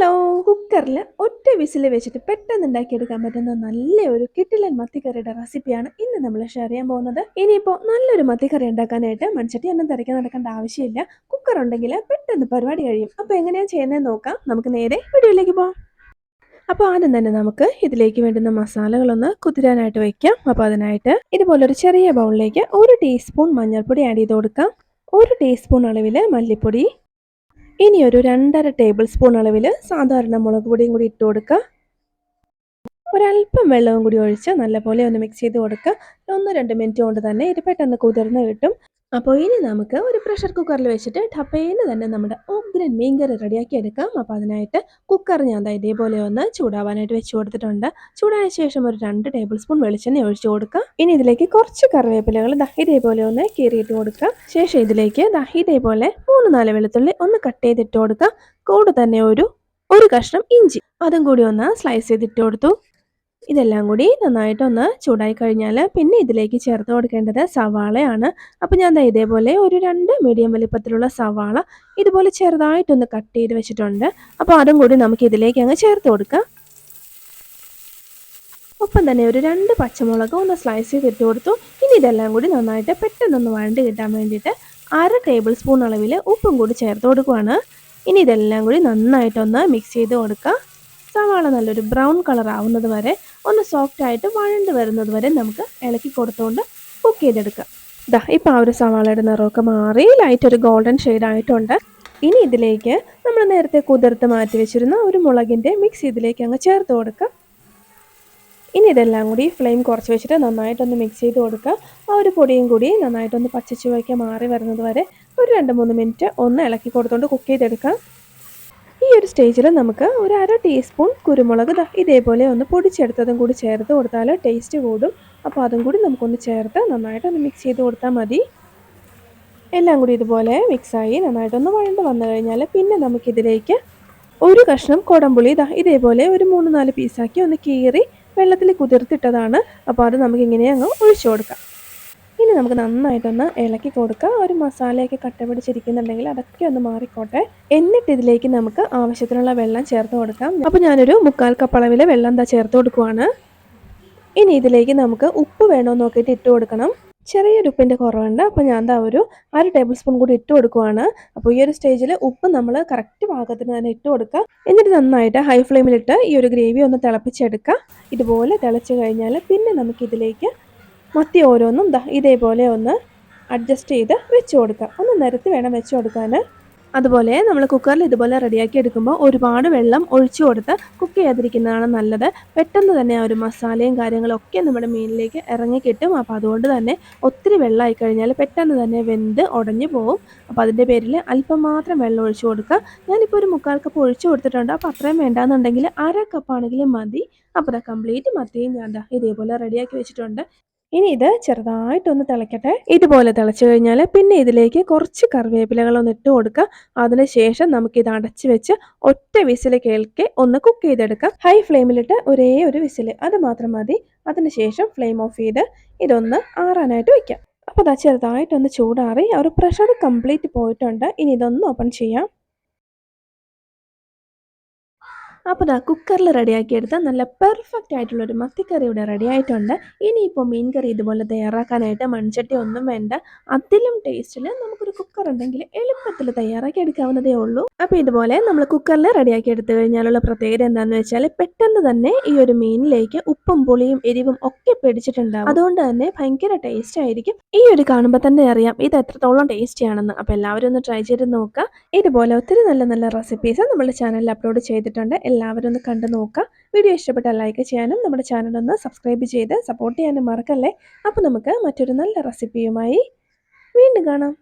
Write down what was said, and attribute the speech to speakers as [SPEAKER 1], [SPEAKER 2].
[SPEAKER 1] Hello കുക്കറിൽ ഒറ്റ whistle വെച്ചിട്ട് പെട്ടെന്ന് ഉണ്ടാക്കിയെടുക്കാൻ പറ്റുന്ന നല്ല ഒരു കിട്ടിലൻ മത്തിക്കറിയുടെ റെസിപ്പിയാണ് ഇന്ന് നമ്മൾ ഷെയർ ചെയ്യാൻ പോകുന്നത്. ഇനിയിപ്പോൾ നല്ലൊരു മത്തിക്കറി ഉണ്ടാക്കാനായിട്ട് മൺചട്ടി ഒന്നും തിരക്കാൻ നടക്കേണ്ട ആവശ്യമില്ല. കുക്കർ ഉണ്ടെങ്കിൽ പെട്ടെന്ന് പരിപാടി കഴിയും. അപ്പോൾ എങ്ങനെയാണ് ചെയ്യുന്നത് നോക്കാം. നമുക്ക് നേരെ വീഡിയോയിലേക്ക് പോകാം അപ്പോൾ ആദ്യം തന്നെ നമുക്ക് ഇതിലേക്ക് വേണ്ടുന്ന മസാലകളൊന്ന് കുതിരാനായിട്ട് വയ്ക്കാം അപ്പോൾ അതിനായിട്ട് ഇതുപോലൊരു ചെറിയ ബൗളിലേക്ക് ഒരു ടീസ്പൂൺ മഞ്ഞൾപ്പൊടി ആഡ് ചെയ്ത് കൊടുക്കാം. ഒരു ടീസ്പൂൺ അളവിൽ മല്ലിപ്പൊടി ഇനി ഒരു രണ്ടര ടേബിൾ സ്പൂൺ അളവിൽ സാധാരണ മുളക് പൊടിയും കൂടി ഇട്ട് കൊടുക്കുക. ഒരല്പം വെള്ളവും കൂടി ഒഴിച്ച് നല്ലപോലെ ഒന്ന് മിക്സ് ചെയ്ത് കൊടുക്കുക. ഒന്ന് രണ്ട് മിനിറ്റ് കൊണ്ട് തന്നെ ഇത് പെട്ടെന്ന് കുതിർന്ന് കിട്ടും. അപ്പോൾ ഇനി നമുക്ക് ഒരു പ്രഷർ കുക്കറിൽ വെച്ചിട്ട് ടപ്പേന്ന് തന്നെ നമ്മുടെ ഉഗ്രൻ മീൻകറി റെഡിയാക്കി എടുക്കാം. അപ്പോൾ അതിനായിട്ട് കുക്കർ ഞാൻ ഇതേപോലെ ഒന്ന് ചൂടാവാനായിട്ട് വെച്ച് കൊടുത്തിട്ടുണ്ട്. ചൂടായ ശേഷം ഒരു രണ്ട് ടേബിൾ സ്പൂൺ വെളിച്ചെണ്ണ ഒഴിച്ചു കൊടുക്കാം. ഇനി ഇതിലേക്ക് കുറച്ച് കറിവേപ്പിലകൾ ഇതേപോലെ ഒന്ന് കീറിയിട്ട് കൊടുക്കാം. ശേഷം ഇതിലേക്ക് ഇതേപോലെ മൂന്ന് നാല് വെളുത്തുള്ളി ഒന്ന് കട്ട് ചെയ്തിട്ട് കൊടുക്കാം. കൂടെ തന്നെ ഒരു ഒരു കഷ്ണം ഇഞ്ചി. അതും കൂടി ഒന്ന് സ്ലൈസ് ചെയ്തിട്ട് കൊടുത്തു. ഇതെല്ലാം കൂടി നന്നായിട്ടൊന്ന് ചൂടായി കഴിഞ്ഞാൽ പിന്നെ ഇതിലേക്ക് ചേർത്ത് കൊടുക്കേണ്ടത് സവാളയാണ്. അപ്പോൾ ഞാൻ ഇതേപോലെ ഒരു രണ്ട് മീഡിയം വലിപ്പത്തിലുള്ള സവാള ഇതുപോലെ ചെറുതായിട്ടൊന്ന് കട്ട് ചെയ്ത് വെച്ചിട്ടുണ്ട്. അപ്പോൾ അതും കൂടി നമുക്ക് ഇതിലേക്ക് അങ്ങ് ചേർത്ത് കൊടുക്കാം. ഒപ്പം തന്നെ ഒരു രണ്ട് പച്ചമുളക് ഒന്ന് സ്ലൈസ് ചെയ്ത് ചെയ്തിട്ട് കൊടുത്തു. ഇനി ഇതെല്ലാം കൂടി നന്നായിട്ട് പെട്ടെന്നൊന്ന് വഴണ്ട് കിട്ടാൻ വേണ്ടിയിട്ട് അര ടേബിൾ സ്പൂൺ അളവിൽ ഉപ്പും കൂടി ചേർത്ത് കൊടുക്കുവാണ്. ഇനി ഇതെല്ലാം കൂടി നന്നായിട്ടൊന്ന് മിക്സ് ചെയ്ത് കൊടുക്കുക സവാള നല്ലൊരു ബ്രൗൺ കളർ ആവുന്നത് വരെ ഒന്ന് സോഫ്റ്റ് ആയിട്ട് വഴണ്ട് വരുന്നത് വരെ നമുക്ക് ഇളക്കി കൊടുത്തുകൊണ്ട് കുക്ക് ചെയ്തെടുക്കാം. ഇതാ ഇപ്പോൾ ആ ഒരു സവാളയുടെ നിറമൊക്കെ മാറി ലൈറ്റ് ഒരു ഗോൾഡൻ ഷെയ്ഡ് ആയിട്ടുണ്ട്. ഇനി ഇതിലേക്ക് നമ്മൾ നേരത്തെ കുതിർത്ത് മാറ്റി വെച്ചിരുന്ന ഒരു മുളകിന്റെ മിക്സ് ഇതിലേക്ക് അങ്ങ് ചേർത്ത് കൊടുക്കുക ഇനി ഇതെല്ലാം കൂടി ഫ്ലെയിം കുറച്ച് വെച്ചിട്ട് നന്നായിട്ടൊന്ന് മിക്സ് ചെയ്ത് കൊടുക്കുക ആ ഒരു പൊടിയും കൂടി നന്നായിട്ടൊന്ന് പച്ചച്ചുവയ്ക്ക് മാറി വരുന്നത് വരെ ഒരു രണ്ട് മൂന്ന് മിനിറ്റ് ഒന്ന് ഇളക്കി കൊടുത്തുകൊണ്ട് കുക്ക് ചെയ്തെടുക്കാം. ഈ ഒരു സ്റ്റേജിൽ നമുക്ക് ഒരു അര ടീസ്പൂൺ കുരുമുളക് ഇതേപോലെ ഒന്ന് പൊടിച്ചെടുത്തതും കൂടി ചേർത്ത് കൊടുത്താൽ ടേസ്റ്റ് കൂടും. അപ്പോൾ അതും കൂടി നമുക്കൊന്ന് ചേർത്ത് നന്നായിട്ടൊന്ന് മിക്സ് ചെയ്ത് കൊടുത്താൽ മതി. എല്ലാം കൂടി ഇതുപോലെ മിക്സായി നന്നായിട്ടൊന്ന് വഴണ്ട് വന്നു കഴിഞ്ഞാൽ പിന്നെ നമുക്കിതിലേക്ക് ഒരു കഷ്ണം കുടംപുളി ഇതാ ഇതേപോലെ ഒരു മൂന്ന് നാല് പീസാക്കി ഒന്ന് കീറി വെള്ളത്തിൽ കുതിർത്തിട്ടതാണ്. അപ്പോൾ അത് നമുക്കിങ്ങനെ അങ്ങ് ഒഴിച്ചു കൊടുക്കാം. ഇനി നമുക്ക് നന്നായിട്ടൊന്ന് ഇളക്കി കൊടുക്കുക ഒരു മസാലയൊക്കെ കട്ട പിടിച്ചിരിക്കുന്നുണ്ടെങ്കിൽ അതൊക്കെ ഒന്ന് മാറിക്കോട്ടെ. എന്നിട്ട് ഇതിലേക്ക് നമുക്ക് ആവശ്യത്തിനുള്ള വെള്ളം ചേർത്ത് കൊടുക്കാം. അപ്പോൾ ഞാനൊരു മുക്കാൽ കപ്പ് അളവിൽ വെള്ളം എന്താ ചേർത്ത് കൊടുക്കുവാണ്. ഇനി ഇതിലേക്ക് നമുക്ക് ഉപ്പ് വേണോ നോക്കിയിട്ട് ഇട്ട് കൊടുക്കണം. ചെറിയൊരു ഉപ്പിന്റെ കുറവുണ്ട്. അപ്പോൾ ഞാൻ എന്താ ഒരു അര ടേബിൾ സ്പൂൺ കൂടി ഇട്ട് കൊടുക്കുവാണ്. അപ്പോൾ ഈ ഒരു സ്റ്റേജിൽ ഉപ്പ് നമ്മൾ കറക്റ്റ് പാകത്തിന് തന്നെ ഇട്ട് കൊടുക്കുക എന്നിട്ട് നന്നായിട്ട് ഹൈ ഫ്ലെയിമിലിട്ട് ഈ ഒരു ഗ്രേവി ഒന്ന് തിളപ്പിച്ചെടുക്കുക ഇതുപോലെ തിളച്ച് കഴിഞ്ഞാൽ പിന്നെ നമുക്കിതിലേക്ക് മത്തി ഓരോന്നും ദാ ഇതേപോലെ ഒന്ന് അഡ്ജസ്റ്റ് ചെയ്ത് വെച്ച് കൊടുക്കാം. ഒന്ന് നിരത്തി വേണം വെച്ച് കൊടുക്കാൻ അതുപോലെ നമ്മൾ കുക്കറിൽ ഇതുപോലെ റെഡിയാക്കി എടുക്കുമ്പോൾ ഒരുപാട് വെള്ളം ഒഴിച്ചു കൊടുത്ത് കുക്ക് ചെയ്യാതിരിക്കുന്നതാണ് നല്ലത്. പെട്ടെന്ന് തന്നെ ആ ഒരു മസാലയും കാര്യങ്ങളൊക്കെ നമ്മുടെ മീനിലേക്ക് ഇറങ്ങി കിട്ടും. അപ്പോൾ അതുകൊണ്ട് തന്നെ ഒത്തിരി വെള്ളമായി കഴിഞ്ഞാൽ പെട്ടെന്ന് തന്നെ വെന്ത് ഉടഞ്ഞു പോകും അപ്പോൾ അതിന്റെ പേരിൽ അല്പം മാത്രം വെള്ളം ഒഴിച്ചു കൊടുക്കുക ഞാനിപ്പോൾ ഒരു മുക്കാൽ കപ്പ് ഒഴിച്ചു കൊടുത്തിട്ടുണ്ട്. അപ്പോൾ അത്രയും വേണ്ടാന്നുണ്ടെങ്കിൽ അര കപ്പാണെങ്കിലും മതി. അപ്പോൾ കംപ്ലീറ്റ് മത്തിയും ഞാൻ ഇതേപോലെ റെഡിയാക്കി വെച്ചിട്ടുണ്ട്. ഇനി ഇത് ചെറുതായിട്ടൊന്ന് തിളയ്ക്കട്ടെ ഇതുപോലെ തിളച്ചു കഴിഞ്ഞാൽ പിന്നെ ഇതിലേക്ക് കുറച്ച് കറിവേപ്പിലകൾ ഒന്ന് ഇട്ട് കൊടുക്കുക. അതിനുശേഷം നമുക്കിത് അടച്ചു വെച്ച് ഒറ്റ വിസിൽ കേൾക്കെ ഒന്ന് കുക്ക് ചെയ്തെടുക്കാം. ഹൈ ഫ്ലെയിമിലിട്ട് ഒരേ ഒരു വിസിൽ അത് മാത്രം മതി. അതിനുശേഷം ഫ്ലെയിം ഓഫ് ചെയ്ത് ഇതൊന്ന് ആറാനായിട്ട് വെക്കാം. അപ്പോൾ അതാ ചെറുതായിട്ടൊന്ന് ചൂടാറി ആ ഒരു പ്രഷർ കംപ്ലീറ്റ് പോയിട്ടുണ്ട്. ഇനി ഇതൊന്ന് ഓപ്പൺ ചെയ്യാം. അപ്പോൾ ഇതാ കുക്കറിൽ റെഡിയാക്കിയെടുത്ത നല്ല പെർഫെക്റ്റ് ആയിട്ടുള്ളൊരു മത്തിക്കറി ഇവിടെ റെഡി ആയിട്ടുണ്ട് ഇനിയിപ്പോൾ മീൻ കറി ഇതുപോലെ തയ്യാറാക്കാനായിട്ട് മൺചട്ടി ഒന്നും വേണ്ട. അതിലും ടേസ്റ്റിൽ നമുക്കൊരു കുക്കർ ഉണ്ടെങ്കിൽ എളുപ്പത്തിൽ തയ്യാറാക്കി എടുക്കാവുന്നതേ ഉള്ളൂ. അപ്പോൾ ഇതുപോലെ നമ്മൾ കുക്കറിൽ റെഡിയാക്കി എടുത്തു കഴിഞ്ഞാലുള്ള പ്രത്യേകത എന്താണെന്ന് വെച്ചാൽ പെട്ടെന്ന് തന്നെ ഈ ഒരു മീനിലേക്ക് ഉപ്പും പുളിയും എരിവും ഒക്കെ പിടിച്ചിട്ടുണ്ടാവും. അതുകൊണ്ട് തന്നെ ഭയങ്കര ടേസ്റ്റ് ആയിരിക്കും. ഈ ഒരു കാണുമ്പോൾ തന്നെ അറിയാം ഇത് എത്രത്തോളം ടേസ്റ്റി ആണെന്ന്. അപ്പോൾ എല്ലാവരും ഒന്ന് ട്രൈ ചെയ്ത് നോക്കുക. ഇതുപോലെ ഒത്തിരി നല്ല നല്ല റെസിപ്പീസ് നമ്മുടെ ചാനലിൽ അപ്ലോഡ് ചെയ്തിട്ടുണ്ട്. എല്ലാവരും ഒന്ന് കണ്ടു നോക്കുക. വീഡിയോ ഇഷ്ടപ്പെട്ടാൽ ലൈക്ക് ചെയ്യാനും നമ്മുടെ ചാനൽ ഒന്ന് സബ്സ്ക്രൈബ് ചെയ്ത് സപ്പോർട്ട് ചെയ്യാനും മറക്കല്ലേ? അപ്പോൾ നമുക്ക് മറ്റൊരു നല്ല റെസിപ്പിയുമായി വീണ്ടും കാണാം.